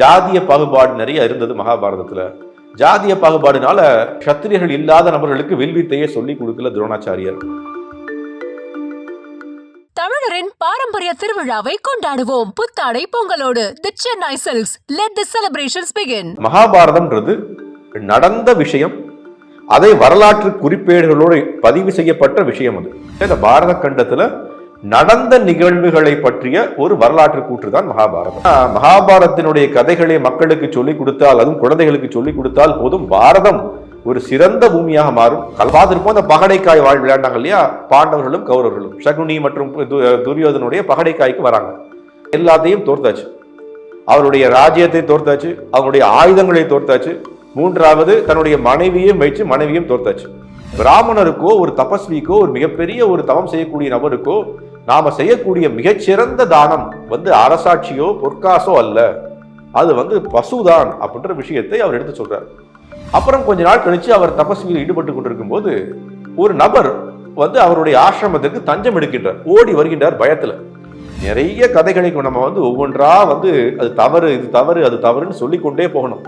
ஜாதிய பாகுபாடு நிறைய இருந்தது மகாபாரதத்துல. ஜாதிய பாகுபாடுனால சத்திரியர்கள் இல்லாத நபர்களுக்கு வில்வித்தையே சொல்லி கொடுக்கல துரோணாச்சாரியர். தமிழரின் பாரம்பரிய திருவிழாவை கொண்டாடுவோம். புத்தாடை பொங்கலோடு the Chennai Silks let the celebrations begin மகாபாரதம்ன்றது நடந்த விஷயம் அதை வரலாற்று குறிப்பேடுகளோடு பதிவு செய்யப்பட்ட விஷயம் அது. இந்த பாரத கண்டத்துல நடந்த நிகழ்வுகளை பற்றிய ஒரு வரலாற்று கூற்று தான் மகாபாரதம். ஆஹ், மகாபாரதத்தினுடைய கதைகளை மக்களுக்கு சொல்லிக் கொடுத்தால் அதுவும் குழந்தைகளுக்கு சொல்லிக் கொடுத்தால் போதும். பாரதம் ஒரு சிறந்த பூமியாக மாறும். பார்த்திருப்போம் அந்த பகடைக்காய் வாழ் விளையாண்டாங்க இல்லையா? பாண்டவர்களும் கௌரவர்களும். சகுனி மற்றும் துரியோதனுடைய பகடைக்காய்க்கு வராங்க. எல்லாத்தையும் தோர்த்தாச்சு. அவருடைய ராஜ்யத்தை தோர்த்தாச்சு. அவருடைய ஆயுதங்களை தோர்த்தாச்சு. மூன்றாவது தன்னுடைய மனைவியும் வைத்து மனைவியும் தோர்த்தாச்சு. பிராமணருக்கோ ஒரு தபஸ்விக்கோ ஒரு மிகப்பெரிய ஒரு தவம் செய்யக்கூடிய நபருக்கோ நாம செய்யக்கூடிய மிகச்சிறந்த தானம் வந்து அரசாட்சியோ பொற்காசோ அல்ல. அது வந்து பசுதான் அப்படின்ற விஷயத்தை அவர் எடுத்து சொல்றார். அப்புறம் கொஞ்ச நாள் கழிச்சு அவர் தபஸ்வியில் ஈடுபட்டு கொண்டிருக்கும் போது ஒரு நபர் வந்து அவருடைய ஆசிரமத்துக்கு தஞ்சம் எடுக்கின்றார். ஓடி வருகின்றார் பயத்துல. நிறைய கதைகளை நம்ம வந்து ஒவ்வொன்றா வந்து அது தவறு இது தவறு அது தவறுன்னு சொல்லிக்கொண்டே போகணும்.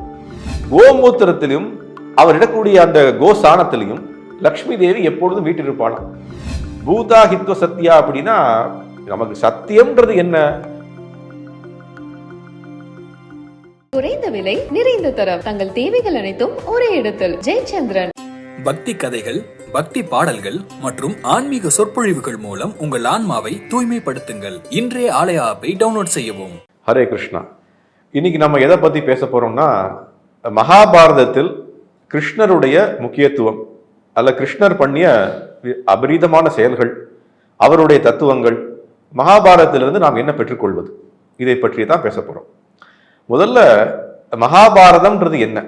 கோமூத்திரத்திலும் அவர் இடக்கூடிய அந்த கோசானத்திலையும் லக்ஷ்மி தேவி எப்பொழுதும் வீட்டிருப்பாளாம் பூதா ஹித்வ சத்யா அப்படின்னா நமக்கு சத்தியம்ன்றது என்ன? குறைந்த விலை நிறைந்த தரம். தங்கள் தேவைகள் அனைத்தும் ஒரே இடத்தில். ஜெயச்சந்திரன். பக்தி கதைகள் பக்தி பாடல்கள் மற்றும் ஆன்மீக சொற்பொழிவுகள் மூலம் உங்கள் ஆன்மாவை தூய்மைப்படுத்துங்கள். இன்றைய ஆலய ஆப்பை டவுன்லோட் செய்யவும். ஹரே கிருஷ்ணா. இன்னைக்கு நம்ம எதை பத்தி பேச போறோம்னா மகாபாரதத்தில் கிருஷ்ணருடைய முக்கியத்துவம் அல்ல கிருஷ்ணர் பண்ணிய அபரீதமான செயல்கள் அவருடைய தத்துவங்கள் மகாபாரதத்திலிருந்து நாம் என்ன பெற்றுக்கொள்வது? இதை பற்றி தான் பேச போகிறோம் முதல்ல மகாபாரதம்ன்றது என்ன?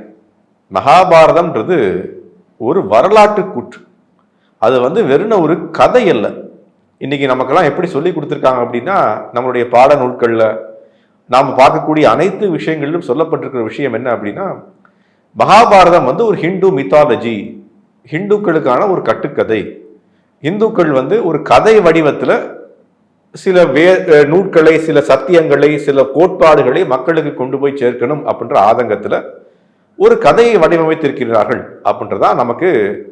மகாபாரதம்ன்றது ஒரு வரலாற்று கூற்று. அது வந்து வெறும் ஒரு கதை அல்ல. இன்னைக்கு நமக்கெல்லாம் எப்படி சொல்லி கொடுத்துருக்காங்க அப்படின்னா நம்மளுடைய பாட நூல்களில் நாம் பார்க்கக்கூடிய அனைத்து விஷயங்களிலும் சொல்லப்பட்டிருக்கிற விஷயம் என்ன அப்படின்னா மகாபாரதம் வந்து ஒரு ஹிந்து மித்தாலஜி ஹிந்துக்களுக்கான ஒரு கட்டுக்கதை. இந்துக்கள் வந்து ஒரு கதை வடிவத்தில் சில வே நூல்களை நூட்களை சில சத்தியங்களை சில கோட்பாடுகளை மக்களுக்கு கொண்டு போய் சேர்க்கணும் அப்படின்ற ஆதங்கத்தில் ஒரு கதையை வடிவமைத்திருக்கிறார்கள் அப்படின்றதான் நமக்கு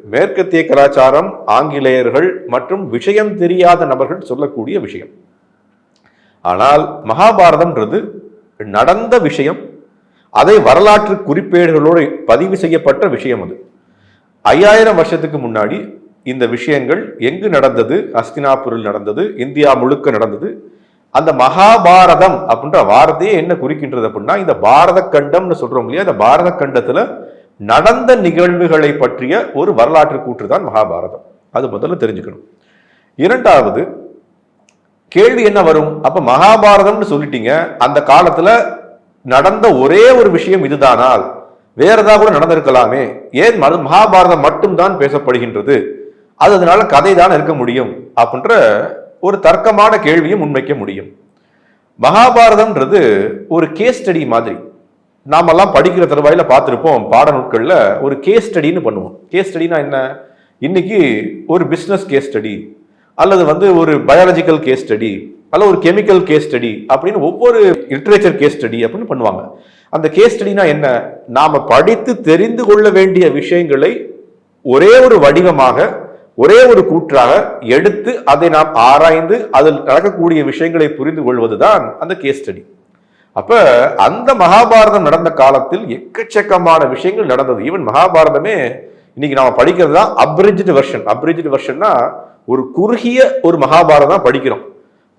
மேற்கத்திய கலாச்சாரம் ஆங்கிலேயர்கள் மற்றும் விஷயம் தெரியாத நபர்கள் சொல்லக்கூடிய விஷயம். ஆனால் மகாபாரதம்ன்றது நடந்த விஷயம் அதை வரலாற்று குறிப்பேடுகளோடு பதிவு செய்யப்பட்ட விஷயம் அது. ஐயாயிரம் வருஷத்துக்கு முன்னாடி இந்த விஷயங்கள் எங்கு நடந்தது? அஸ்தினாபூரில் நடந்தது இந்தியா முழுக்க நடந்தது. அந்த மகாபாரதம் அப்படின்ற வார்த்தையே என்ன குறிக்கின்றது அப்படின்னா இந்த பாரத கண்டம்னு சொல்றோம் இல்லையா? அந்த பாரத கண்டத்துல நடந்த நிகழ்வுகளை பற்றிய ஒரு வரலாற்று கூற்று தான் மகாபாரதம். அது முதல்ல தெரிஞ்சுக்கணும். இரண்டாவது கேள்வி என்ன வரும்? அப்ப மகாபாரதம்னு சொல்லிட்டீங்க. அந்த காலத்துல நடந்த ஒரே ஒரு விஷயம் இதுதானால் வேற ஏதாவது கூட நடந்திருக்கலாமே. ஏன் மகாபாரதம் மட்டும்தான் பேசப்படுகின்றது? அது அதனால கதை தான் இருக்க முடியும் அப்படின்ற ஒரு தர்க்கமான கேள்வியும் முன்வைக்க முடியும். மகாபாரதம்ன்றது ஒரு கேஸ் ஸ்டடி மாதிரி. நாமெல்லாம் படிக்கிற தருவாயில் பார்த்துருப்போம் பாட நூட்களில் ஒரு கேஸ் ஸ்டடின்னு பண்ணுவோம். கேஸ் ஸ்டடினா என்ன? இன்னைக்கு ஒரு பிஸ்னஸ் கேஸ் ஸ்டடி அல்லது வந்து ஒரு பயாலஜிக்கல் கேஸ் ஸ்டடி அல்லது ஒரு கெமிக்கல் கேஸ் ஸ்டடி அப்படின்னு ஒவ்வொரு லிட்ரேச்சர் கேஸ் ஸ்டடி அப்படின்னு பண்ணுவாங்க. அந்த கேஸ் ஸ்டடினா என்ன? நாம் படித்து தெரிந்து கொள்ள வேண்டிய விஷயங்களை ஒரே ஒரு வடிவமாக ஒரே ஒரு கூற்றாக எடுத்து அதை நாம் ஆராய்ந்து அதில் நடக்கக்கூடிய விஷயங்களை புரிந்து கொள்வதுதான் அந்த கேஸ் ஸ்டடி அப்ப அந்த மகாபாரதம் நடந்த காலத்தில் எக்கச்சக்கமான விஷயங்கள் நடந்தது. ஈவன் மகாபாரதமே இன்னைக்கு நாம படிக்கிறது தான் அப்ரிஜ்டு வெர்ஷன் அப்ரிஜ்டு வெர்ஷன்னா ஒரு குறுகிய ஒரு மகாபாரதம் படிக்கிறோம்.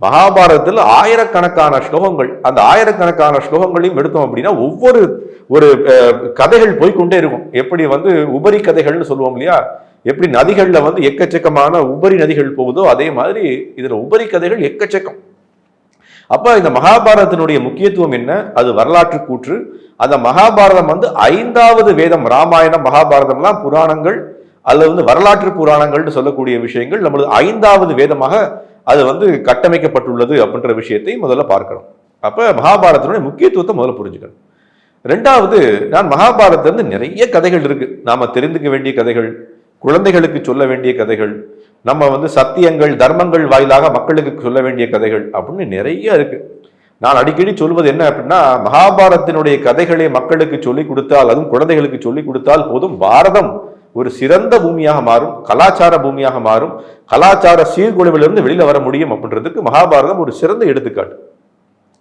மகாபாரதத்தில் ஆயிரக்கணக்கான ஸ்லோகங்கள் அந்த ஆயிரக்கணக்கான ஸ்லோகங்களையும் எடுத்தோம் அப்படின்னா ஒவ்வொரு ஒரு கதைகள் போய்க்கொண்டே இருக்கும். எப்படி வந்து உபரி கதைகள்னு சொல்லுவோம் இல்லையா? எப்படி நதிகள்ல வந்து எக்கச்சக்கமான உபரி நதிகள் போகுதோ அதே மாதிரி இதில் உபரி கதைகள் எக்கச்சக்கம். அப்போ இந்த மகாபாரதத்தினுடைய முக்கியத்துவம் என்ன? அது வரலாற்று கூற்று. அந்த மகாபாரதம் வந்து ஐந்தாவது வேதம் ராமாயணம் மகாபாரதம்லாம் புராணங்கள் அல்லது வந்து வரலாற்று புராணங்கள்னு சொல்லக்கூடிய விஷயங்கள் நம்மளது ஐந்தாவது வேதமாக அது வந்து கட்டமைக்கப்பட்டுள்ளது அப்படின்ற விஷயத்தை முதல்ல பார்க்கணும். அப்போ மகாபாரதத்தினுடைய முக்கியத்துவத்தை முதல்ல புரிஞ்சுக்கணும். ரெண்டாவது நான் மகாபாரதத்துல இருந்து நிறைய கதைகள் இருக்கு. நாம தெரிந்துக்க வேண்டிய கதைகள் குழந்தைகளுக்கு சொல்ல வேண்டிய கதைகள் நம்ம வந்து சத்தியங்கள் தர்மங்கள் வாயிலாக மக்களுக்கு சொல்ல வேண்டிய கதைகள் அப்படின்னு நிறைய இருக்கு. நான் அடிக்கடி சொல்வது என்ன அப்படின்னா மகாபாரத்தினுடைய கதைகளை மக்களுக்கு சொல்லிக் கொடுத்தால் அதுவும் குழந்தைகளுக்கு சொல்லிக் கொடுத்தால் போதும். பாரதம் ஒரு சிறந்த பூமியாக மாறும் கலாச்சார பூமியாக மாறும். கலாச்சார சீர்குலைவிலிருந்து வெளியில் வர முடியும் அப்படின்றதுக்கு மகாபாரதம் ஒரு சிறந்த எடுத்துக்காட்டு.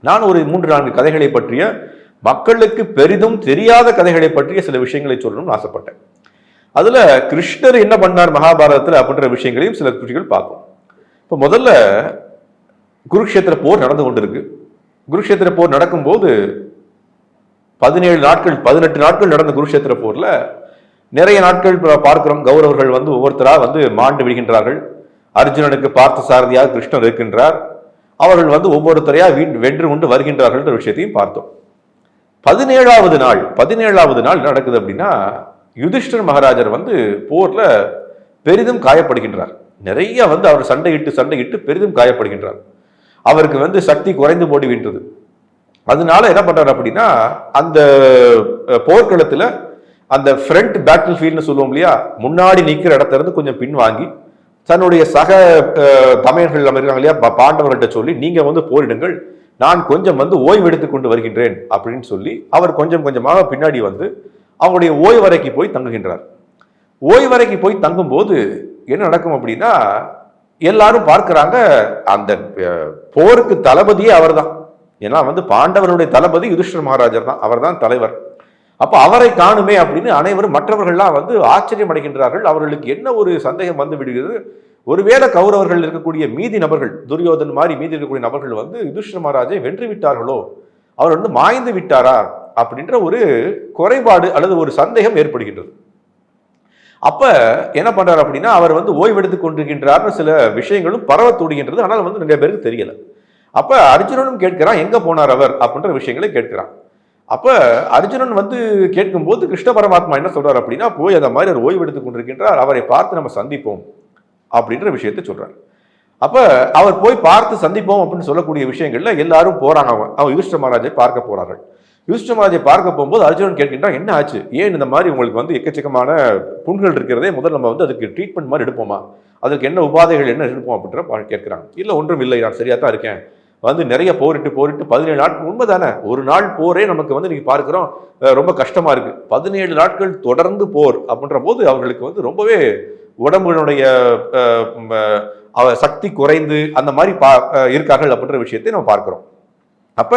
நான் ஒரு மூன்று நான்கு கதைகளை பற்றிய மக்களுக்கு பெரிதும் தெரியாத கதைகளை பற்றிய சில விஷயங்களை சொல்லணும்னு ஆசைப்பட்டேன். அதுல கிருஷ்ணர் என்ன பண்ணார் மகாபாரதத்தில் அப்படின்ற விஷயங்களையும் சில விஷயங்கள் பார்ப்போம். இப்போ முதல்ல குருக்ஷேத்திர போர் நடந்து கொண்டிருக்கு. குருக்ஷேத்திர போர் நடக்கும்போது பதினேழு நாட்கள் பதினெட்டு நாட்கள் நடந்த குருக்ஷேத்திர போர்ல நிறைய நாட்கள் பா- பார்க்கிறோம். கௌரவர்கள் வந்து ஒவ்வொருத்தராக வந்து மாண்டு விடுகின்றார்கள். அர்ஜுனனுக்கு பார்த்த சாரதியாக கிருஷ்ணர் இருக்கின்றார். அவர்கள் வந்து ஒவ்வொருத்தரையா வீண் வென்று கொண்டு வருகின்றார்கள் என்ற விஷயத்தையும் பார்த்தோம். பதினேழாவது நாள் பதினேழாவது நாள் நடக்குது அப்படின்னா யுதிஷ்டர் மகாராஜர் வந்து போரில் பெரிதும் காயப்படுகின்றார். நிறைய வந்து அவர் சண்டையிட்டு சண்டையிட்டு பெரிதும் காயப்படுகின்றார். அவருக்கு வந்து சக்தி குறைந்து போடுகின்றது அதனால என்ன பண்றாரு அப்படின்னா அந்த போர்க்களத்தில் அந்த ஃப்ரண்ட் பேட்டில் ஃபீல்ட்னு சொல்லுவோம் இல்லையா முன்னாடி நிற்கிற இடத்துல இருந்து கொஞ்சம் பின்வாங்கி தன்னுடைய சக தமையர்கள் இருக்காங்க இல்லையா பா- பாண்டவர்கள்ட்ட சொல்லி நீங்க வந்து போரிடுங்கள் நான் கொஞ்சம் வந்து ஓய்வு கொண்டு வருகின்றேன் அப்படின்னு சொல்லி அவர் கொஞ்சம் கொஞ்சமாக பின்னாடி வந்து அவங்களுடைய ஓய்வறைக்கு போய் தங்குகின்றார். ஓய்வறைக்கு போய் தங்கும்போது என்ன நடக்கும் அப்படின்னா எல்லாரும் பார்க்குறாங்க அந்த போருக்கு தளபதியே அவர்தான். ஏன்னா வந்து பாண்டவருடைய தளபதி யுதிஷ்டர் மகாராஜர் தான் அவர்தான் தலைவர். அப்போ அவரை காணுமே அப்படின்னு அனைவரும் மற்றவர்கள்லாம் வந்து ஆச்சரியம் அடைகின்றார்கள். அவர்களுக்கு என்ன ஒரு சந்தேகம் வந்து விடுகிறது? ஒருவேளை கௌரவர்கள் இருக்கக்கூடிய மீதி நபர்கள் துரியோதன் மாதிரி மீதி இருக்கக்கூடிய நபர்கள் வந்து யுதிஷ்டர் மகாராஜை வென்று விட்டார்களோ? அவர் வந்து மாய்ந்து விட்டாரா? அப்படின்ற ஒரு குறைபாடு அல்லது ஒரு சந்தேகம் ஏற்படுகின்றது. அப்ப என்ன பண்றாரு அப்படின்னா அவர் வந்து ஓய்வெடுத்துக் கொண்டிருக்கின்றார்னு சில விஷயங்களும் பரவ தூடுகின்றது. ஆனால் வந்து நிறைய பேருக்கு தெரியல. அப்ப அர்ஜுனனும் கேட்கிறான் எங்க போனார் அவர்? அப்படின்ற விஷயங்களை கேட்கிறான். அப்ப அர்ஜுனன் வந்து கேட்கும்போது கிருஷ்ண பரமாத்மா என்ன சொல்றாரு அப்படின்னா போய் அந்த மாதிரி அவர் ஓய்வெடுத்துக் கொண்டிருக்கின்றார். அவரை பார்த்து நம்ம சந்திப்போம் அப்படின்ற விஷயத்தை சொல்றாரு. அப்ப அவர் போய் பார்த்து சந்திப்போம் அப்படின்னு சொல்லக்கூடிய விஷயங்கள்ல எல்லாரும் போறாங்க. அவன் அவன் யுதிஷ்ட மகாராஜை பார்க்க போறார்கள். யுதிஷ்ட பார்க்க போகும்போது அர்ஜுனன் கேட்கின்றான் என்ன ஆச்சு? ஏன் இந்த மாதிரி உங்களுக்கு வந்து எக்கச்சக்கமான புண்கள் இருக்கிறதே? முதல்ல நம்ம வந்து அதுக்கு ட்ரீட்மெண்ட் மாதிரி எடுப்போமா? அதுக்கு என்ன உபாதைகள் என்ன எடுப்போம்? அப்படின்ற பா- இல்லை ஒன்றும் இல்லை. நான் சரியாக தான் இருக்கேன். வந்து நிறைய போரிட்டு போரிட்டு பதினேழு நாட்கள் உண்மைதானே? ஒரு நாள் போரே நமக்கு வந்து நீங்கள் பார்க்குறோம் ரொம்ப கஷ்டமாக இருக்குது பதினேழு நாட்கள் தொடர்ந்து போர் அப்படின்ற போது அவர்களுக்கு வந்து ரொம்பவே உடம்புகளுடைய சக்தி குறைந்து அந்த மாதிரி பா இருக்கார்கள் அப்படின்ற விஷயத்தை நம்ம பார்க்குறோம். அப்ப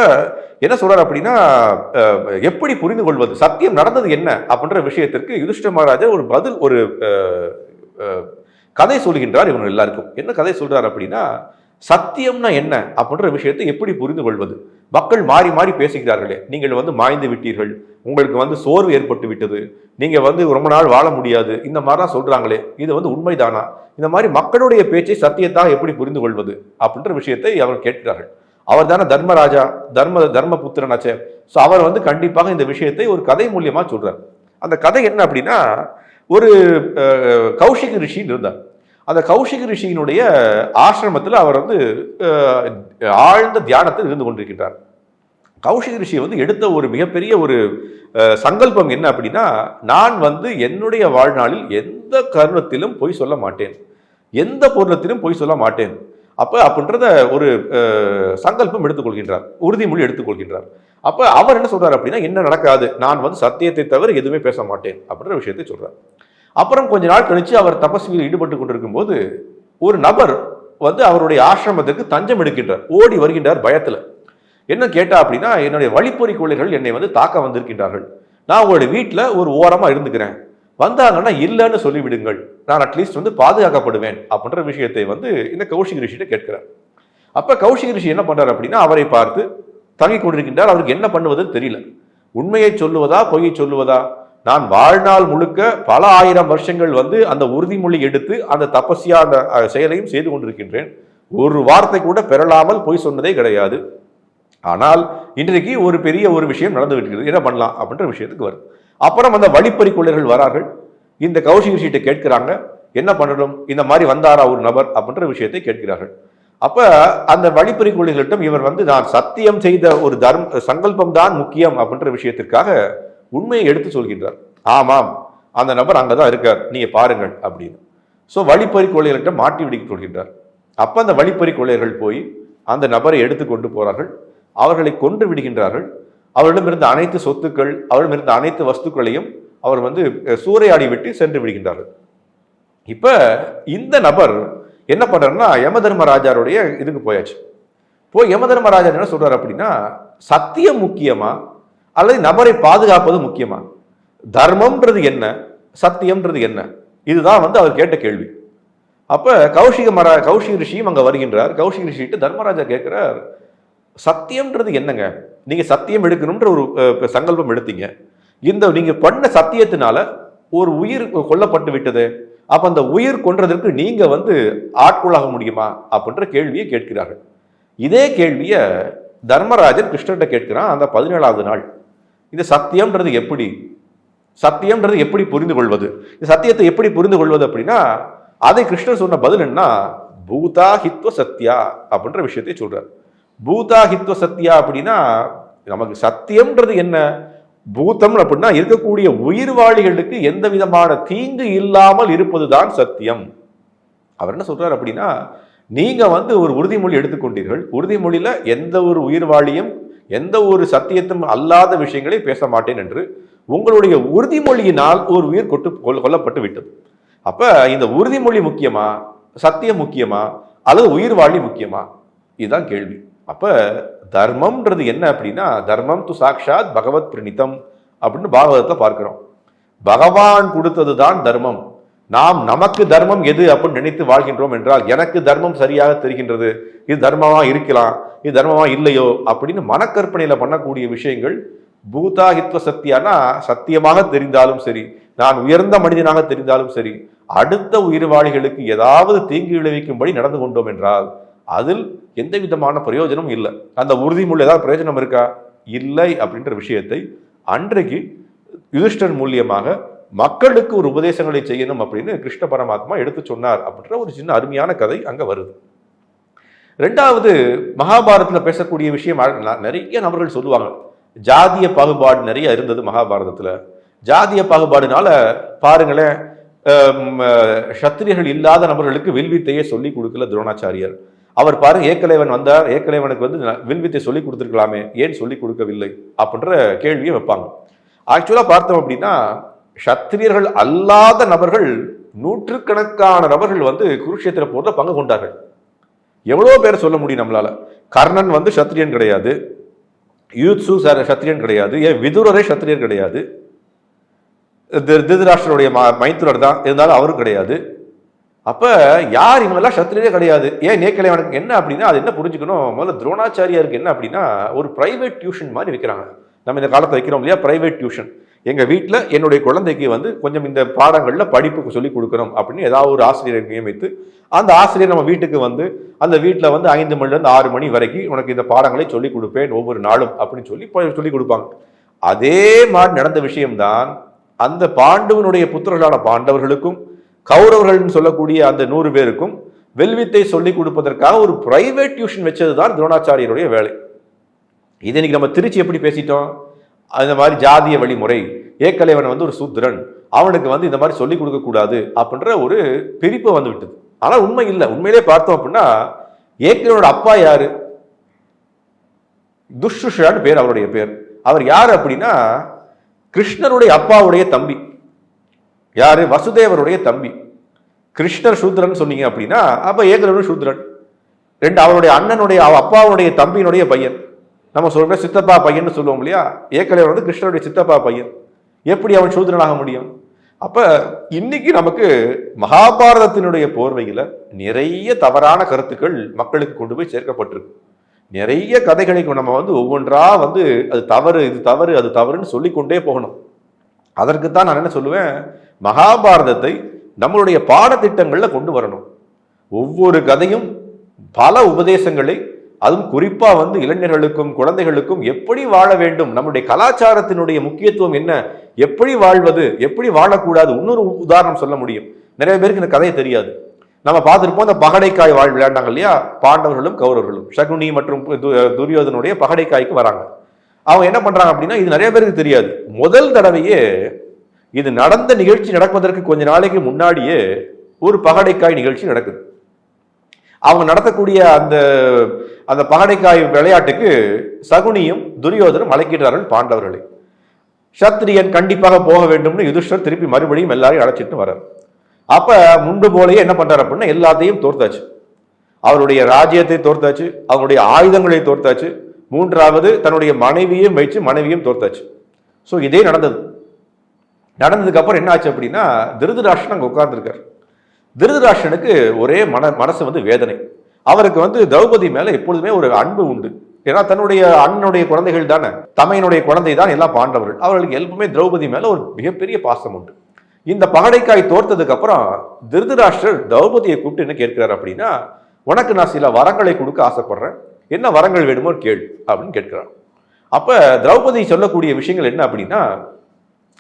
என்ன சொல்றாரு அப்படின்னா எப்படி புரிந்து கொள்வது சத்தியம் நடந்தது என்ன அப்படின்ற விஷயத்திற்கு யுதிஷ்ட மகாராஜா ஒரு பதில் ஒரு கதை சொல்கின்றார் இவங்க எல்லாருக்கும். என்ன கதை சொல்றாரு அப்படின்னா சத்தியம்னா என்ன அப்படின்ற விஷயத்தை எப்படி புரிந்து கொள்வது மக்கள் மாறி மாறி பேசுகிறார்களே நீங்கள் வந்து மாய்ந்து விட்டீர்கள் உங்களுக்கு வந்து சோர்வு ஏற்பட்டு விட்டது நீங்கள் வந்து ரொம்ப நாள் வாழ முடியாது இந்த மாதிரிலாம் சொல்கிறாங்களே இது வந்து உண்மைதானா? இந்த மாதிரி மக்களுடைய பேச்சை சத்தியத்தாக எப்படி புரிந்து கொள்வது அப்படின்ற விஷயத்தை அவர் கேட்கிறார்கள். அவர் தானே தர்மராஜா தர்ம தர்மபுத்திரனாச்சே. ஸோ அவர் வந்து கண்டிப்பாக இந்த விஷயத்தை ஒரு கதை மூலியமாக சொல்கிறார் அந்த கதை என்ன அப்படின்னா ஒரு கௌஷிக ரிஷின்னு இருந்தார். அந்த கௌஷிக ரிஷியினுடைய ஆசிரமத்தில் அவர் வந்து ஆழ்ந்த தியானத்தில் இருந்து கொண்டிருக்கின்றார். கௌஷிக ரிஷி வந்து எடுத்த ஒரு மிகப்பெரிய ஒரு சங்கல்பம் என்ன அப்படின்னா நான் வந்து என்னுடைய வாழ்நாளில் எந்த கருணத்திலும் பொய் சொல்ல மாட்டேன். எந்த பொருளத்திலும் பொய் சொல்ல மாட்டேன். அப்போ அப்படின்றத ஒரு சங்கல்பம் எடுத்துக்கொள்கின்றார். உறுதிமொழி எடுத்துக்கொள்கின்றார். அப்போ அவர் என்ன சொல்றாரு அப்படின்னா என்ன நடக்காது. நான் வந்து சத்தியத்தை தவிர எதுவுமே பேச மாட்டேன். அப்படின்ற விஷயத்தை சொல்றார். அப்புறம் கொஞ்ச நாள் கழிச்சு அவர் தபஸ்வியில் ஈடுபட்டு கொண்டிருக்கும் போது ஒரு நபர் வந்து அவருடைய ஆசிரமத்துக்கு தஞ்சம் எடுக்கின்றார். ஓடி வருகின்றார் பயத்தில். என்ன கேட்டா அப்படின்னா என்னுடைய வழிப்பறி கொள்ளைகள் என்னை வந்து தாக்க வந்திருக்கின்றார்கள். நான் உங்களுடைய வீட்டில் ஒரு ஓரமாக இருந்துக்கிறேன். வந்தாங்கன்னா இல்லைன்னு சொல்லிவிடுங்கள். நான் அட்லீஸ்ட் வந்து பாதுகாக்கப்படுவேன் அப்படின்ற விஷயத்தை வந்து இந்த கௌஷிக் ரிஷிட்ட கேட்கிறார். அப்போ கௌஷிக் ரிஷி என்ன பண்றாரு அப்படின்னா அவரை பார்த்து தங்கிக் கொண்டிருக்கின்றார். அவருக்கு என்ன பண்ணுவதுன்னு தெரியல. உண்மையை சொல்லுவதா பொய்யை சொல்லுவதா? நான் வாழ்நாள் முழுக்க பல ஆயிரம் வருஷங்கள் வந்து அந்த உறுதிமொழி எடுத்து அந்த தபஸ்யா அந்த செயலையும் செய்து கொண்டிருக்கின்றேன். ஒரு வார்த்தை கூட பெறலாமல் பொய் சொன்னதே கிடையாது. ஆனால் இன்றைக்கு ஒரு பெரிய ஒரு விஷயம் நடந்து விட்டுகிறது என்ன பண்ணலாம் அப்படின்ற விஷயத்துக்கு வருது. அப்புறம் அந்த வழிப்பறி கொள்ளையர்கள் வரார்கள். இந்த கௌஷிக விஷயத்தை கேட்கிறாங்க. என்ன பண்ணணும்? இந்த மாதிரி வந்தாரா ஒரு நபர் அப்படின்ற விஷயத்தை கேட்கிறார்கள். அப்ப அந்த வழிப்பறி கொள்கைகளிடம் இவர் வந்து நான் சத்தியம் செய்த ஒரு தர்ம சங்கல்பம் தான் முக்கியம் அப்படின்ற விஷயத்திற்காக உண்மையை எடுத்து சொல்கின்றார். ஆமாம் அந்த நபர் அங்கே தான் இருக்கார் நீங்கள் பாருங்கள் அப்படின்னு. ஸோ வழிப்பறி கொள்ளையர்கிட்ட மாட்டி விடிக் கொள்கின்றார் அப்போ அந்த வழிப்பறி கொள்ளையர்கள் போய் அந்த நபரை எடுத்து கொண்டு போகிறார்கள் அவர்களை கொன்று விடுகின்றார்கள். அவரிடமிருந்த அனைத்து சொத்துக்கள் அவரிடமிருந்த அனைத்து வஸ்துக்களையும் அவர் வந்து சூறையாடி விட்டு சென்று விடுகின்றார்கள். இப்போ இந்த நபர் என்ன பண்ணுறாருன்னா யம தர்மராஜாருடைய இதுக்கு போயாச்சு. போய் யம தர்மராஜா என்ன சொல்கிறார் அப்படின்னா சத்தியம் முக்கியமா அல்லது நபரை பாதுகாப்பது முக்கியமா? தர்மம்ன்றது என்ன? சத்தியம்ன்றது என்ன? இதுதான் வந்து அவர் கேட்ட கேள்வி. அப்போ கௌஷிக மரா கௌஷிக ரிஷியும் அங்கே வருகின்றார். கௌஷிக ரிஷிட்டு தர்மராஜா கேட்குறார் சத்தியம்ன்றது என்னங்க? நீங்கள் சத்தியம் எடுக்கணுன்ற ஒரு சங்கல்பம் எடுத்தீங்க. இந்த நீங்க பண்ண சத்தியத்தினால ஒரு உயிர் கொல்லப்பட்டு விட்டது. அப்ப அந்த உயிர் கொன்றதற்கு நீங்க வந்து ஆட்கொள்ளாக முடியுமா? அப்படின்ற கேள்வியை கேட்கிறார்கள். இதே கேள்வியை தர்மராஜன் கிருஷ்ணர்கிட்ட கேட்கிறான். அந்த பதினேழாவது நாள். இந்த சத்தியம்ன்றது எப்படி? சத்தியம்ன்றது எப்படி புரிந்து கொள்வது இந்த சத்தியத்தை எப்படி புரிந்து கொள்வது அப்படின்னா அதை கிருஷ்ணர் சொன்ன பதில் என்ன பூதா ஹித்வ சத்யா அப்படின்ற விஷயத்தை சொல்றார். பூதா ஹித்வ சத்யா அப்படின்னா நமக்கு சத்தியம்ன்றது என்ன? பூத்தம் அப்படின்னா இருக்கக்கூடிய உயிர்வாளிகளுக்கு எந்த விதமான தீங்கு இல்லாமல் இருப்பதுதான் சத்தியம். அவர் என்ன சொல்றாரு அப்படின்னா நீங்க வந்து ஒரு உறுதிமொழி எடுத்துக்கொண்டீர்கள். உறுதிமொழியில எந்த ஒரு உயிர்வாளியும் எந்த ஒரு சத்தியத்தும் அல்லாத விஷயங்களை பேச மாட்டேன் என்று உங்களுடைய உறுதிமொழியினால் ஒரு உயிர் கொட்டு கொல்- கொல்லப்பட்டு விட்டது. அப்ப இந்த உறுதிமொழி முக்கியமா சத்தியம் முக்கியமா அல்லது உயிர்வாழி முக்கியமா? இதுதான் கேள்வி. அப்போ தர்மம்ன்றது என்ன அப்படின்னா தர்மம் து சாக்ஷாத் பகவத் பிரணிதம் அப்படின்னு பாகவதத்தை பார்க்குறோம். பகவான் கொடுத்தது தான் தர்மம். நாம் நமக்கு தர்மம் எது அப்படின்னு நினைத்து வாழ்கின்றோம் என்றால் எனக்கு தர்மம் சரியாக தெரிகின்றது. இது தர்மமா இருக்கலாம் இது தர்மமா இல்லையோ அப்படின்னு மனக்கற்பனையில பண்ணக்கூடிய விஷயங்கள் பூதாகித்வ சத்தியானா சத்தியமாக தெரிந்தாலும் சரி நான் உயர்ந்த மனிதனாக தெரிந்தாலும் சரி அடுத்த உயிர்வாளிகளுக்கு ஏதாவது தீங்கு விளைவிக்கும்படி நடந்து கொண்டோம் என்றால் அதில் எந்த விதமான பிரயோஜனமும் இல்லை. அந்த உறுதிமொழி ஏதாவது பிரயோஜனம் இருக்கா? இல்லை அப்படின்ற விஷயத்தை அன்றைக்கு யுதிஷ்டன் மூலியமாக மக்களுக்கு ஒரு உபதேசங்களை செய்யணும் அப்படின்னு கிருஷ்ண பரமாத்மா எடுத்து சொன்னார் அப்படின்ற ஒரு சின்ன அருமையான கதை அங்க வருது. ரெண்டாவது மகாபாரதத்துல பேசக்கூடிய விஷயம் ந- நிறைய நபர்கள் சொல்லுவாங்க. ஜாதிய பாகுபாடு நிறைய இருந்தது மகாபாரதத்துல. ஜாதிய பாகுபாடுனால பாருங்களேன் சத்திரியர்கள் இல்லாத நபர்களுக்கு வில்வித்தையே சொல்லி கொடுக்கல துரோணாச்சாரியர். அவர் பாருங்க ஏக்கலைவன் வந்தார் ஏக்கலைவனுக்கு வந்து வில்வித்தை சொல்லி கொடுத்துருக்கலாமே ஏன் சொல்லி கொடுக்கவில்லை? அப்படின்ற கேள்வியை வைப்பாங்க. ஆக்சுவலாக பார்த்தோம் அப்படின்னா சத்திரியர்கள் அல்லாத நபர்கள் நூற்றுக்கணக்கான நபர்கள் வந்து குருஷேத்திர போரில் பங்கு கொண்டார்கள். எவ்வளோ பேர் சொல்ல முடியும் நம்மளால? கர்ணன் வந்து சத்திரியன் கிடையாது. யூத்சு சத்திரியன் கிடையாது. ஏன் விதுரரே சத்திரியர் கிடையாது. தி- திருதராஷ்டிரருடைய ம மைத்துரர் தான். இருந்தாலும் அவரும் கிடையாது. அப்போ யார் இவங்கெல்லாம் சத்திரியரே கிடையாது? ஏன் நேக்கலைவனுக்கு என்ன அப்படின்னா அது என்ன புரிஞ்சுக்கணும்? முதல்ல துரோணாச்சாரியாருக்கு என்ன அப்படின்னா ஒரு ப்ரைவேட் டியூஷன் மாதிரி வைக்கிறாங்க. நம்ம இந்த காலத்தை வைக்கிறோம் இல்லையா? ப்ரைவேட் டியூஷன் எங்கள் வீட்டில் என்னுடைய குழந்தைக்கு வந்து கொஞ்சம் இந்த பாடங்களில் படிப்புக்கு சொல்லி கொடுக்கணும் அப்படின்னு ஏதாவது ஒரு ஆசிரியரை நியமித்து அந்த ஆசிரியர் நம்ம வீட்டுக்கு வந்து அந்த வீட்டில் வந்து ஐந்து மணிலேருந்து ஆறு மணி வரைக்கும் உனக்கு இந்த பாடங்களை சொல்லிக் கொடுப்பேன் ஒவ்வொரு நாளும் அப்படின்னு சொல்லி சொல்லிக் கொடுப்பாங்க. அதே மாதிரி நடந்த விஷயம்தான் அந்த பாண்டவனுடைய புத்திரர்களான பாண்டவர்களுக்கும் கௌரவர்கள்னு சொல்லக்கூடிய அந்த நூறு பேருக்கும் வெல்வித்தை சொல்லிக் கொடுப்பதற்காக ஒரு பிரைவேட் டியூஷன் வச்சது தான் துரோணாச்சாரியருடைய வேலை. இது இன்னைக்கு நம்ம திருச்சி எப்படி பேசிட்டோம்? அந்த மாதிரி ஜாதிய வழிமுறை ஏக்கலைவன் வந்து ஒரு சூத்திரன் அவனுக்கு வந்து இந்த மாதிரி சொல்லிக் கொடுக்கக்கூடாது அப்படின்ற ஒரு பிரிப்பு வந்து விட்டது. ஆனால் உண்மை இல்லை. உண்மையிலே பார்த்தோம் அப்படின்னா ஏக்கலோட அப்பா யாரு? துஷ்ருஷான்னு பேர் அவருடைய பேர். அவர் யார் அப்படின்னா கிருஷ்ணருடைய அப்பாவுடைய தம்பி. யார்? வசுதேவருடைய தம்பி. கிருஷ்ணர் சூத்ரன் சொன்னீங்க அப்படின்னா அப்போ ஏகலவன் சூத்ரன். ரெண்டு அவருடைய அண்ணனுடைய அவ அப்பாவுடைய தம்பியினுடைய பையன். நம்ம சொல்கிறோம் சித்தப்பா பையன்னு சொல்லுவோம் இல்லையா? ஏக்கலைவன் வந்து கிருஷ்ணருடைய சித்தப்பா பையன். எப்படி அவன் சூத்ரனாக முடியும்? அப்போ இன்னைக்கு நமக்கு மகாபாரதத்தினுடைய போர்வையில் நிறைய தவறான கருத்துக்கள் மக்களுக்கு கொண்டு போய் சேர்க்கப்பட்டிருக்கு. நிறைய கதைகளை நம்ம வந்து ஒவ்வொன்றா வந்து அது தவறு இது தவறு அது தவறுன்னு சொல்லிக்கொண்டே போகணும். அதற்கு தான் நான் என்ன சொல்லுவேன்? மகாபாரதத்தை நம்மளுடைய பாடத்திட்டங்களில் கொண்டு வரணும். ஒவ்வொரு கதையும் பல உபதேசங்களை அதுவும் குறிப்பாக வந்து இளைஞர்களுக்கும் குழந்தைகளுக்கும் எப்படி வாழ வேண்டும் நம்முடைய கலாச்சாரத்தினுடைய முக்கியத்துவம் என்ன எப்படி வாழ்வது எப்படி வாழக்கூடாது இன்னொரு உதாரணம் சொல்ல முடியும். நிறைய பேருக்கு இந்த கதையை தெரியாது. நம்ம பார்த்துருப்போம் அந்த பகடைக்காய் வாழ் விளையாண்டாங்க இல்லையா? பாண்டவர்களும் கௌரவர்களும். சகுனி மற்றும் துரியோதனுடைய பகடைக்காய்க்கு வராங்க. அவங்க என்ன பண்ணுறாங்க அப்படின்னா இது நிறைய பேருக்கு தெரியாது. முதல் தடவையே இது நடந்த நிகழ்ச்சி நடப்பதற்கு கொஞ்ச நாளைக்கு முன்னாடியே ஒரு பகடைக்காய் நிகழ்ச்சி நடக்குது. அவங்க நடத்தக்கூடிய அந்த அந்த பகடைக்காய் விளையாட்டுக்கு சகுனியும் துரியோதனும் அழைக்கிறார்கள் பாண்டவர்களை. சத்திரியன் கண்டிப்பாக போக வேண்டும்னு யுதிஷ்டர் திருப்பி மறுபடியும் எல்லாரையும் அழைச்சிட்டு வர்றார். அப்ப முன்பு போலயே என்ன பண்றாரு அப்படின்னா எல்லாத்தையும் தோர்த்தாச்சு. அவருடைய ராஜ்யத்தை தோர்த்தாச்சு அவருடைய ஆயுதங்களை தோர்த்தாச்சு மூன்றாவது தன்னுடைய மனைவியும் வைச்சு மனைவியும் தோர்த்தாச்சு. ஸோ இதே நடந்தது. நடந்ததுக்கு அப்புறம் என்ன ஆச்சு அப்படின்னா திருதராஷன் அங்கே உட்கார்ந்துருக்கார். திருதராஷனுக்கு ஒரே மன மனசு வந்து வேதனை. அவருக்கு வந்து திரௌபதி மேலே எப்பொழுதுமே ஒரு அன்பு உண்டு. ஏன்னா தன்னுடைய அண்ணனுடைய குழந்தைகள் தானே. தமையனுடைய குழந்தை தான் எல்லாம் பாண்டவர்கள். அவர்களுக்கு எப்பவுமே திரௌபதி மேலே ஒரு மிகப்பெரிய பாசம் உண்டு. இந்த பகடைக்காய் தோர்த்ததுக்கு அப்புறம் திருதராஷ்டிரர் திரௌபதியை கூப்பிட்டு என்ன கேட்கிறார் அப்படின்னா உனக்கு நான் சில வரங்களை கொடுக்க ஆசைப்படுறேன். என்ன வரங்கள் வேணுமோ கேள். அப்படின்னு கேட்கிறான் அப்போ திரௌபதி சொல்லக்கூடிய விஷயங்கள் என்ன அப்படின்னா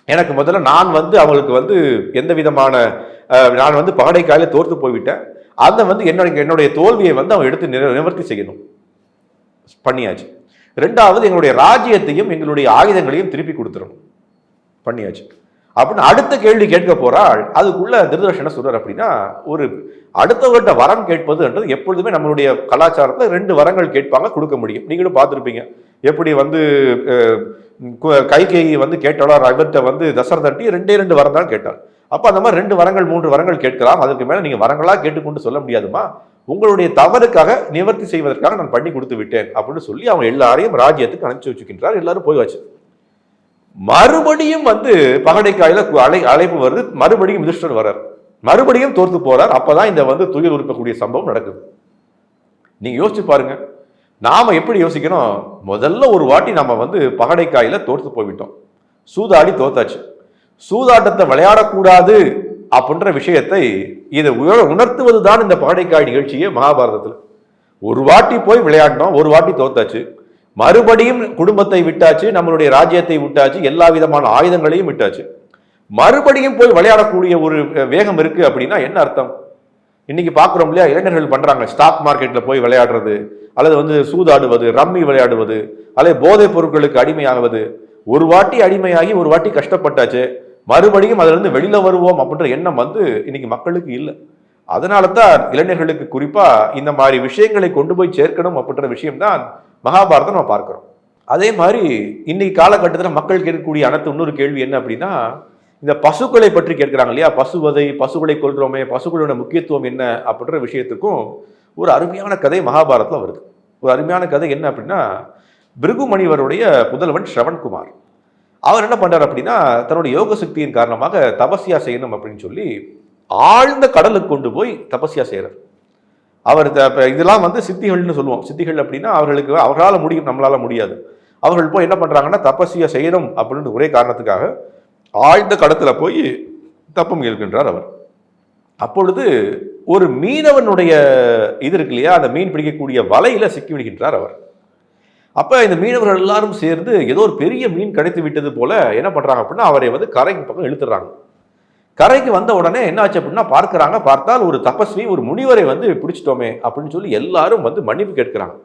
எனக்கு முதல்ல நான் வந்து அவங்களுக்கு வந்து எந்த விதமான நான் வந்து பகடைக்காயில தோர்த்து போய்விட்டேன். அதை வந்து என்னுடைய என்னுடைய தோல்வியை வந்து அவன் எடுத்து நிற- நிவர்த்தி செய்யணும். பண்ணியாச்சு. ரெண்டாவது எங்களுடைய ராஜ்யத்தையும் எங்களுடைய ஆயுதங்களையும் திருப்பி கொடுத்துரும் பண்ணியாச்சு. அப்படின்னு அடுத்த கேள்வி கேட்க போறாள். அதுக்குள்ள திருதர்ஷன் என்ன சொல்றார் அப்படின்னா ஒரு அடுத்தவர்கிட்ட வரம் கேட்பதுன்றது எப்பொழுதுமே நம்மளுடைய கலாச்சாரத்தில் ரெண்டு வரங்கள் கேட்பாங்க கொடுக்க முடியும். நீங்களும் பார்த்துருப்பீங்க. எப்படி வந்து கைகேயி வந்து கேட்டாளோ இவர்கிட்ட வந்து தசரதட்டி ரெண்டே ரெண்டு வரம் தான் கேட்டாள். அப்போ அந்த மாதிரி ரெண்டு வரங்கள் மூன்று வரங்கள் கேட்கலாம். அதுக்கு மேலே நீங்கள் வரங்களாக கேட்டுக்கொண்டு சொல்ல முடியாதுமா? உங்களுடைய தவறுக்காக நிவர்த்தி செய்வதற்காக நான் பண்ணி கொடுத்து விட்டேன் அப்படின்னு சொல்லி அவங்க எல்லாரையும் ராஜ்யத்துக்கு அனுப்பிச்சு வச்சுக்கின்றார். எல்லாரும் போய் வச்சு மறுபடியும் வந்து பகடைக்காயில அலை அழை அழைப்பு வருது. மறுபடியும் யுதிஷ்டர் வர்றார். மறுபடியும் தோர்த்து போறார். அப்பதான் இந்த வந்து துயில் உறுப்பக்கூடிய சம்பவம் நடக்குது. நீங்க யோசிச்சு பாருங்க. நாம் எப்படி யோசிக்கணும்? முதல்ல ஒரு வாட்டி நம்ம வந்து பகடைக்காயில் தோற்று போய்விட்டோம். சூதாடி தோத்தாச்சு. சூதாட்டத்தை விளையாடக்கூடாது அப்படின்ற விஷயத்தை இதை உயர உணர்த்துவது தான் இந்த பகடைக்காய் நிகழ்ச்சியே மகாபாரதத்தில். ஒரு வாட்டி போய் விளையாடினோம் ஒரு வாட்டி தோத்தாச்சு. மறுபடியும் குடும்பத்தை விட்டாச்சு நம்மளுடைய ராஜ்யத்தை விட்டாச்சு எல்லா விதமான ஆயுதங்களையும் விட்டாச்சு. மறுபடியும் போய் விளையாடக்கூடிய ஒரு வேகம் இருக்கு அப்படின்னா என்ன அர்த்தம்? இன்னைக்கு பார்க்குறோம் இல்லையா? இளைஞர்கள் பண்ணுறாங்க ஸ்டாக் மார்க்கெட்டில் போய் விளையாடுறது அல்லது வந்து சூதாடுவது ரம்மி விளையாடுவது அல்லது போதைப் பொருட்களுக்கு அடிமையாகுவது. ஒரு வாட்டி அடிமையாகி ஒரு வாட்டி கஷ்டப்பட்டாச்சு மறுபடியும் அதிலிருந்து வெளியில் வருவோம் அப்படின்ற எண்ணம் வந்து இன்னைக்கு மக்களுக்கு இல்லை. அதனால தான் இளைஞர்களுக்கு குறிப்பாக இந்த மாதிரி விஷயங்களை கொண்டு போய் சேர்க்கணும் அப்படின்ற விஷயம்தான் மகாபாரதம் நம்ம பார்க்குறோம். அதே மாதிரி இன்னைக்கு காலகட்டத்தில் மக்கள் கேட்கக்கூடிய அனைத்து இன்னொரு கேள்வி என்ன அப்படின்னா இந்த பசுக்களை பற்றி கேட்கிறாங்க இல்லையா? பசுவதை பசுக்களை கொள்றோமே பசுக்களோட முக்கியத்துவம் என்ன அப்படின்ற விஷயத்துக்கும் ஒரு அருமையான கதை மகாபாரத்தில் வருது. ஒரு அருமையான கதை என்ன அப்படின்னா பிருகுமணிவருடைய புதல்வன் ஸ்ரவண்குமார் அவர் என்ன பண்றார் அப்படின்னா தன்னுடைய யோக சக்தியின் காரணமாக தபஸ்யா செய்யணும் அப்படின்னு சொல்லி ஆழ்ந்த கடலுக்கு கொண்டு போய் தபஸ்யா செய்கிறார் அவர் த- இதெல்லாம் வந்து சித்திகள்னு சொல்லுவோம். சித்திகள் அப்படின்னா அவர்களுக்கு அவர்களால் முடியும் நம்மளால் முடியாது. அவர்கள் போய் என்ன பண்ணுறாங்கன்னா தபஸ்யா செய்யணும் அப்படின்னு ஒரே காரணத்துக்காக ஆழ்ந்த கடத்தில் போய் தப்பம் கேட்கின்றார் அவர். அப்பொழுது ஒரு மீனவனுடைய இது இருக்கு இல்லையா? அந்த மீன் பிடிக்கக்கூடிய வலையில சிக்கி விடுகின்றார் அவர். அப்போ இந்த மீனவர்கள் எல்லாரும் சேர்ந்து ஏதோ ஒரு பெரிய மீன் கிடைத்து விட்டது போல என்ன பண்ணுறாங்க அப்படின்னா அவரை வந்து கரைக்கு பக்கம் இழுத்துறாங்க. கரைக்கு வந்த உடனே என்ன ஆச்சு அப்படின்னா பார்க்குறாங்க பார்த்தால் ஒரு தபஸ்வி ஒரு முனிவரை வந்து பிடிச்சிட்டோமே அப்படின்னு சொல்லி எல்லாரும் வந்து மன்னிப்பு கேட்கிறாங்க.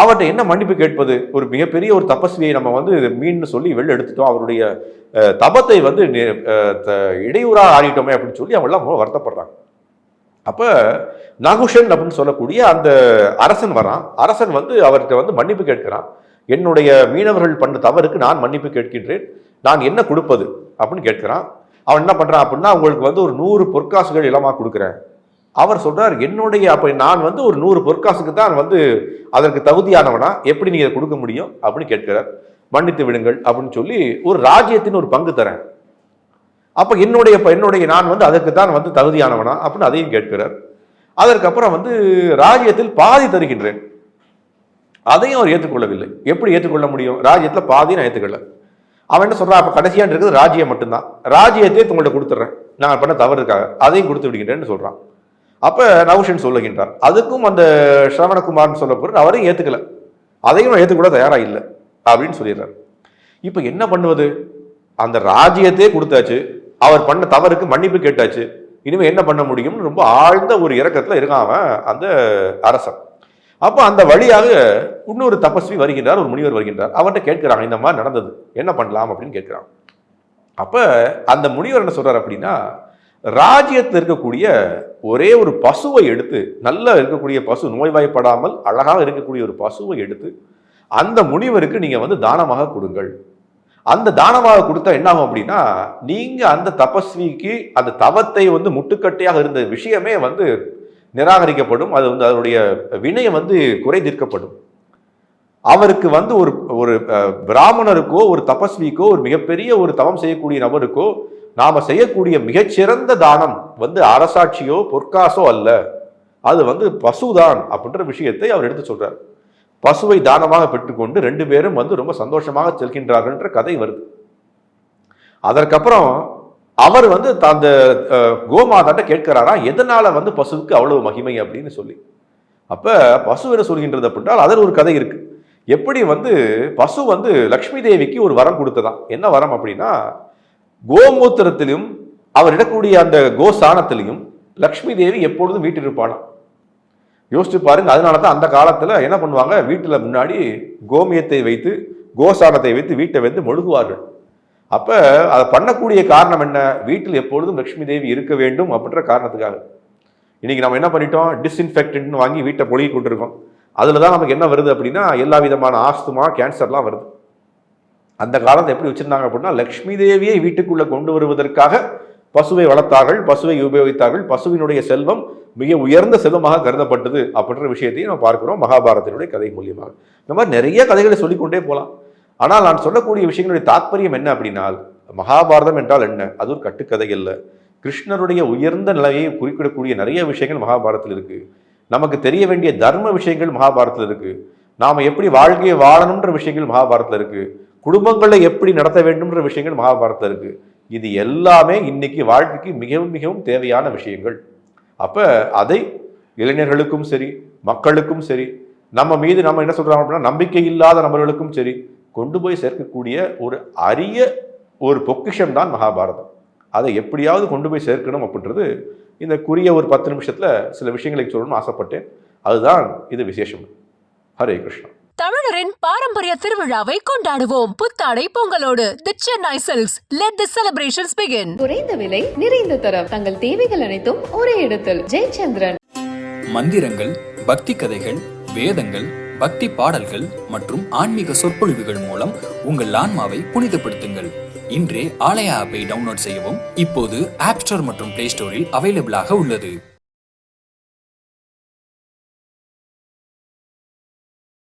அவர்கிட்ட என்ன மன்னிப்பு கேட்பது? ஒரு மிகப்பெரிய ஒரு தபஸ்வியை நம்ம வந்து மீன் சொல்லி வெளில எடுத்துட்டோம். அவருடைய தபத்தை வந்து இடையூறாக ஆடிட்டோமே அப்படின்னு சொல்லி அவங்களாம் வருத்தப்படுறாங்க அப்போ நகுஷன் அப்படின்னு சொல்லக்கூடிய அந்த அரசன் வரான். அரசன் வந்து அவர்கிட்ட வந்து மன்னிப்பு கேட்கிறான். என்னுடைய மீனவர்கள் பண்ண தவறுக்கு நான் மன்னிப்பு கேட்கின்றேன். நான் என்ன கொடுப்பது? அப்படின்னு கேட்கிறான். அவன் என்ன பண்ணுறான் அப்படின்னா உங்களுக்கு வந்து ஒரு நூறு பொற்காசுகள் இலமாக கொடுக்குறேன். அவர் சொல்றார் என்னுடைய அப்ப நான் வந்து ஒரு நூறு பொற்காசுக்கு தான் வந்து அதற்கு தகுதியானவனா எப்படி நீங்க இதை கொடுக்க முடியும்? அப்படின்னு கேட்கிறார். மன்னித்து விடுங்கள் அப்படின்னு சொல்லி ஒரு ராஜ்யத்தின் ஒரு பங்கு தரேன். அப்ப என்னுடைய இப்போ என்னுடைய நான் வந்து அதற்கு தான் வந்து தகுதியானவனா அப்படின்னு அதையும் கேட்கிறார். அதற்கப்புறம் வந்து ராஜ்யத்தில் பாதி தருகின்றேன். அதையும் அவர் ஏற்றுக்கொள்ளவில்லை. எப்படி ஏற்றுக்கொள்ள முடியும்? ராஜ்யத்தில் பாதி நான் ஏற்றுக்கொள்ள. அவன் என்ன சொல்றான்? அப்போ கடைசியா இருக்கிறது ராஜ்யம் மட்டும்தான். ராஜ்யத்தையே உங்கள்கிட்ட கொடுத்துட்றேன். நான் பண்ண தவறுக்காக அதையும் கொடுத்து விடுகின்றேன்னு சொல்றான். அப்ப நவுஷன் சொல்லுகின்றார். அதுக்கும் அந்த சிரவணகுமார்னு சொல்ல அவரையும் ஏத்துக்கல. அதையும் ஏற்றுக்கூட தயாரா இல்லை அப்படின்னு சொல்லிடுறார். இப்ப என்ன பண்ணுவது? அந்த ராஜ்யத்தையே கொடுத்தாச்சு அவர் பண்ண தவறுக்கு மன்னிப்பு கேட்டாச்சு இனிமேல் என்ன பண்ண முடியும்னு ரொம்ப ஆழ்ந்த ஒரு இறக்கத்துல இருக்கான் அந்த அரசன். அப்போ அந்த வழியாக இன்னொரு தபஸ்வி வருகின்றார் ஒரு முனிவர் வருகின்றார். அவர்கிட்ட கேட்கிறாங்க இந்த மாதிரி நடந்தது என்ன பண்ணலாம் அப்படின்னு கேட்கிறாங்க அப்போ அந்த முனிவர் என்ன சொல்கிறார் அப்படின்னா ராஜ்யத்தில் இருக்கக்கூடிய ஒரே ஒரு பசுவை எடுத்து நல்லா இருக்கக்கூடிய பசு நோய்வாய்ப்படாமல் அழகாக இருக்கக்கூடிய ஒரு பசுவை எடுத்து அந்த முனிவருக்கு நீங்கள் வந்து தானமாக கொடுங்கள். அந்த தானமாக கொடுத்தா என்ன ஆகும் அப்படின்னா நீங்கள் அந்த தபஸ்விக்கு அந்த தவத்தை வந்து முட்டுக்கட்டையாக இருந்த விஷயமே வந்து நிராகரிக்கப்படும். அது வந்து அதனுடைய வினயம் வந்து குறை தீர்க்கப்படும். அவருக்கு வந்து ஒரு ஒரு பிராமணருக்கோ ஒரு தபஸ்விக்கோ ஒரு மிகப்பெரிய ஒரு தவம் செய்யக்கூடிய நபருக்கோ நாம் செய்யக்கூடிய மிகச்சிறந்த தானம் வந்து அரசாட்சியோ பொற்காசோ அல்ல. அது வந்து பசுதான் அப்படின்ற விஷயத்தை அவர் எடுத்து சொல்றார். பசுவை தானமாக பெற்றுக்கொண்டு ரெண்டு பேரும் வந்து ரொம்ப சந்தோஷமாக செல்கின்றார்கள்ன்ற கதை வருது. அதற்கப்புறம் அவர் வந்து அந்த கோமாதாட்ட கேட்கிறாரா எதனால வந்து பசுவுக்கு அவ்வளவு மகிமை? அப்படின்னு சொல்லி. அப்ப பசு என்ன சொல்கின்றது அப்படின்றால் அதில் ஒரு கதை இருக்கு. எப்படி வந்து பசு வந்து லக்ஷ்மி தேவிக்கு ஒரு வரம் கொடுத்ததான் என்ன வரம் அப்படின்னா கோமூத்திரத்திலும் அவர் இடக்கூடிய அந்த கோசானத்திலையும் லக்ஷ்மி தேவி எப்பொழுதும் வீட்டில் இருப்பானாம் யோசிச்சு பாருங்க அதனால தான் அந்த காலத்தில் என்ன பண்ணுவாங்க? வீட்டில் முன்னாடி கோமியத்தை வைத்து கோசானத்தை வைத்து வீட்டை வந்து மொழுகுவார்கள். அப்போ அதை பண்ணக்கூடிய காரணம் என்ன? வீட்டில் எப்பொழுதும் லக்ஷ்மி தேவி இருக்க வேண்டும் அப்படின்ற காரணத்துக்காக. இன்னைக்கு நம்ம என்ன பண்ணிட்டோம்? டிஸ்இன்ஃபெக்டன்ட்னு வாங்கி வீட்டை பொழுகி கொண்டிருக்கோம். அதில் தான் நமக்கு என்ன வருது அப்படின்னா எல்லா விதமான ஆஸ்துமா கேன்சர்லாம் வருது. அந்த காலத்தை எப்படி வச்சிருந்தாங்க அப்படின்னா லக்ஷ்மி தேவியை வீட்டுக்குள்ளே கொண்டு வருவதற்காக பசுவை வளர்த்தார்கள் பசுவை உபயோகித்தார்கள் பசுவினுடைய செல்வம் மிக உயர்ந்த செல்வமாக கருதப்பட்டது அப்படின்ற விஷயத்தையும் நம்ம பார்க்கிறோம் மகாபாரதத்தினுடைய கதை மூலியமாக. இந்த மாதிரி நிறைய கதைகளை சொல்லிக்கொண்டே போகலாம். ஆனால் நான் சொல்லக்கூடிய விஷயங்களுடைய தாற்பயம் என்ன அப்படின்னால் மகாபாரதம் என்றால் என்ன? அது ஒரு கட்டுக்கதை இல்லை கிருஷ்ணருடைய உயர்ந்த நிலையை குறிப்பிடக்கூடிய நிறைய விஷயங்கள் மகாபாரதத்தில் இருக்குது நமக்கு தெரிய வேண்டிய தர்ம விஷயங்கள் மகாபாரதத்தில் இருக்குது நாம் எப்படி வாழ்க்கையை வாழணுன்ற விஷயங்கள் மகாபாரதத்தில் இருக்குது குடும்பங்களை எப்படி நடத்த வேண்டும்ன்ற விஷயங்கள் மகாபாரதத்தில் இருக்குது இது எல்லாமே இன்னைக்கு வாழ்க்கைக்கு மிகவும் மிகவும் தேவையான விஷயங்கள். அப்போ அதை இளைஞர்களுக்கும் சரி மக்களுக்கும் சரி நம்ம மீது நம்ம என்ன சொல்கிறோம் அப்படின்னா நம்பிக்கை இல்லாத நபர்களுக்கும் சரி கொண்டு போய் சேர்க்கக்கூடிய ஒரு அரிய ஒரு பொக்கிஷம் தான் மகாபாரதம். அதை எப்படியாவது கொண்டு போய் சேர்க்கணும் அப்படின்றது இந்த குறிய ஒரு பத்து நிமிஷத்தில் சில விஷயங்களை சொல்லணும்னு ஆசைப்பட்டேன். அதுதான் இது விசேஷம். ஹரே கிருஷ்ணா. தமிழரின் பாரம்பரிய திருவிழாவை கொண்டாடுவோம். புத்தாடை பொங்கலோடு the Chennai Silks let the celebrations begin குறைந்த விலை நிறைந்த தரம். தங்கள் தேவைகள் அனைத்தும் ஒரே இடத்தில். ஜெயச்சந்திரன். மந்திரங்கள் பக்தி கதைகள் வேதங்கள் பக்தி பாடல்கள் மற்றும் ஆன்மீக சொற்பொழிவுகள் மூலம் உங்கள் ஆன்மாவை புனிதப்படுத்துங்கள். இன்றே ஆலயா ஆப்பை டவுன்லோட் செய்யவும். இப்போது ஆப் ஸ்டோர் மற்றும் பிளே ஸ்டோரில் அவைலபிளாக உள்ளது.